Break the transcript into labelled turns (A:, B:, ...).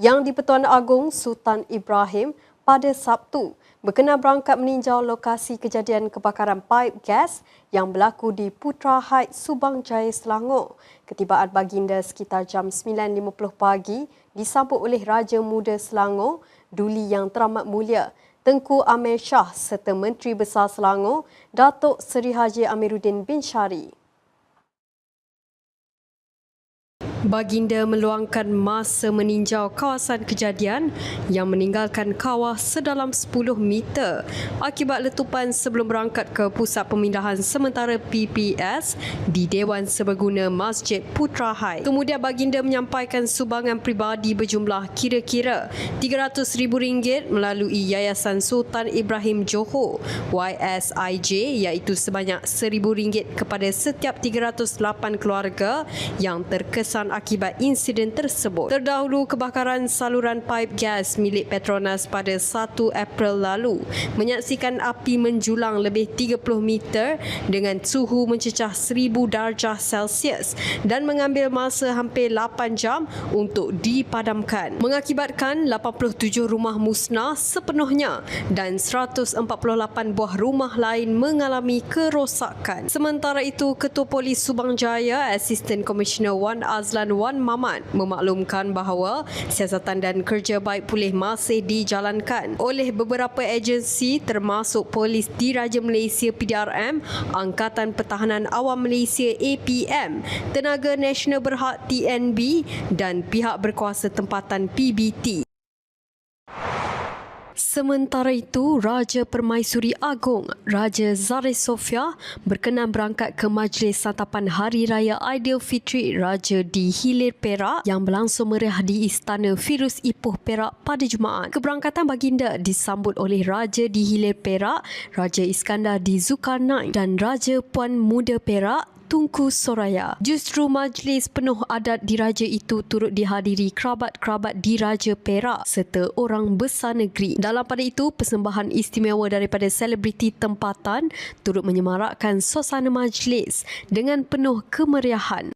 A: yang di-Pertuan Agong Sultan Ibrahim pada Sabtu berkenan berangkat meninjau lokasi kejadian kebakaran paip gas yang berlaku di Putra Heights, Subang Jaya, Selangor. Ketibaan baginda sekitar jam 9.50 pagi disambut oleh Raja Muda Selangor, Duli Yang Teramat Mulia, Tengku Amir Shah serta Menteri Besar Selangor, Datuk Seri Haji Amiruddin bin Syari. Baginda meluangkan masa meninjau kawasan kejadian yang meninggalkan kawah sedalam 10 meter akibat letupan sebelum berangkat ke pusat pemindahan sementara PPS di Dewan Serbaguna Masjid Putra Hai. Kemudian baginda menyampaikan sumbangan peribadi berjumlah kira-kira RM300,000 melalui Yayasan Sultan Ibrahim Johor YSIJ iaitu sebanyak RM1,000 kepada setiap 308 keluarga yang terkesan akibat insiden tersebut. Terdahulu kebakaran saluran paip gas milik Petronas pada 1 April lalu menyaksikan api menjulang lebih 30 meter dengan suhu mencecah 1000 darjah Celsius dan mengambil masa hampir 8 jam untuk dipadamkan. Mengakibatkan 87 rumah musnah sepenuhnya dan 148 buah rumah lain mengalami kerosakan. Sementara itu, Ketua Polis Subang Jaya, Asisten Komisioner Wan Azlan Azlan Wan Mamat memaklumkan bahawa siasatan dan kerja baik pulih masih dijalankan oleh beberapa agensi termasuk Polis Diraja Malaysia PDRM, Angkatan Pertahanan Awam Malaysia APM, Tenaga Nasional Berhad TNB dan pihak berkuasa tempatan PBT. Sementara itu, Raja Permaisuri Agong, Raja Zare Sofia berkenan berangkat ke Majlis Santapan Hari Raya Aidilfitri Raja di Hilir Perak yang berlangsung meriah di Istana Firuz Ipoh Perak pada Jumaat. Keberangkatan baginda disambut oleh Raja di Hilir Perak, Raja Iskandar di Zulkarnain dan Raja Puan Muda Perak Tunku Soraya. Justru majlis penuh adat diraja itu turut dihadiri kerabat-kerabat diraja Perak serta orang besar negeri. Dalam pada itu, persembahan istimewa daripada selebriti tempatan turut menyemarakkan suasana majlis dengan penuh kemeriahan.